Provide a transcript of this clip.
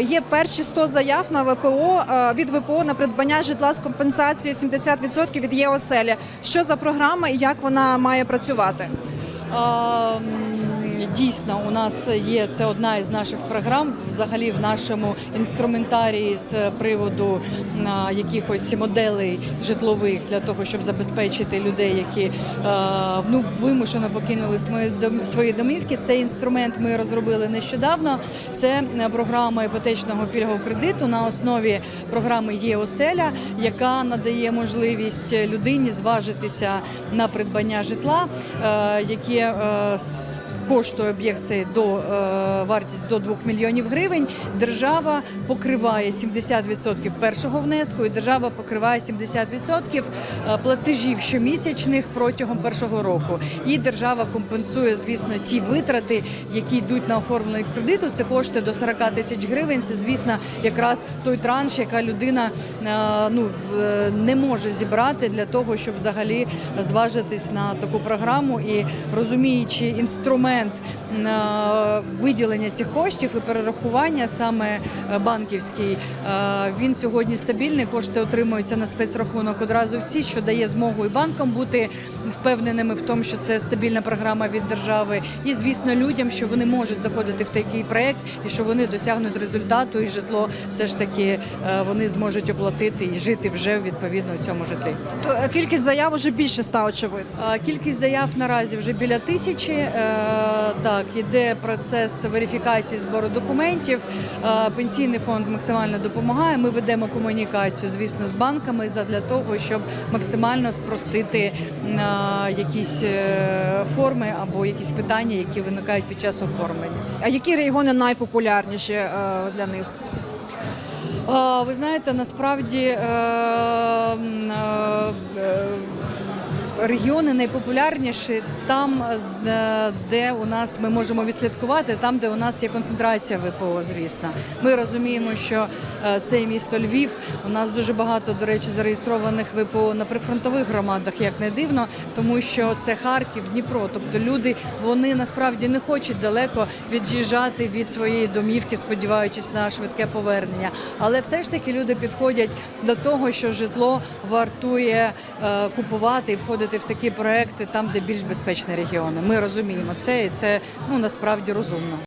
Є перші 100 заяв на ВПО е, від ВПО на придбання житла з компенсацією 70% від ЄОСЕЛі. Що за програма і як вона має працювати? А, Дійсно, у нас є це одна із наших програм, взагалі в нашому інструментарії з приводу якихось моделей житлових для того, щоб забезпечити людей, які ну вимушено покинули свої дом- свої домівки. Цей інструмент ми розробили нещодавно. Це е, програма іпотечного пільгового кредиту на основі програми ЄОСЕЛЯ, яка надає можливість людині зважитися на придбання житла, е, яке е, коштує об'єкт цей до е, вартість до 2 мільйонів гривень. Держава покриває 70% першого внеску, і держава покриває 70% е, платежів щомісячних протягом першого року. І держава компенсує, звісно, ті витрати, які йдуть на оформлення кредиту. Це коштує до 40 тисяч гривень. Це, звісно, якраз той транш, яка людина е, ну не може зібрати для того, щоб взагалі зважитись на таку програму і розуміючи інструмент е, виділення цих коштів і перерахування саме е, банківський, е, він сьогодні стабільний. Кошти отримуються на спецрахунок одразу всі, що дає змогу і банкам бути впевненими в тому, що це стабільна програма від держави, і звісно людям, що вони можуть заходити в такий проект і що вони досягнуть результату, і житло все ж таки е, вони зможуть оплатити і жити вже відповідно у цьому житлі. То е, кількість заяв уже більше ста очевидно. Кількість заяв наразі вже біля тисячі. Так, іде процес верифікації збору документів. Е, Пенсійний фонд максимально допомагає. Ми ведемо комунікацію, звісно, з банками для того, щоб максимально спростити е, якісь е, форми або якісь питання, які виникають під час оформлення. А які регіони найпопулярніші для них? Ви знаєте, насправді регіони найпопулярніші там, е, де у нас ми можемо відслідкувати, там, де у нас є концентрація ВПО, звісно. Ми розуміємо, що е, це місто Львів. У нас дуже багато, до речі, зареєстрованих ВПО на прифронтових громадах, як не дивно, тому що це Харків, Дніпро. Тобто люди вони насправді не хочуть далеко від'їжджати від своєї домівки, сподіваючись на швидке повернення. Але все ж таки люди підходять до того, що житло вартує е, купувати і входити в такі проекти там, де більш безпечні регіони. Ми розуміємо це, і це ну насправді розумно.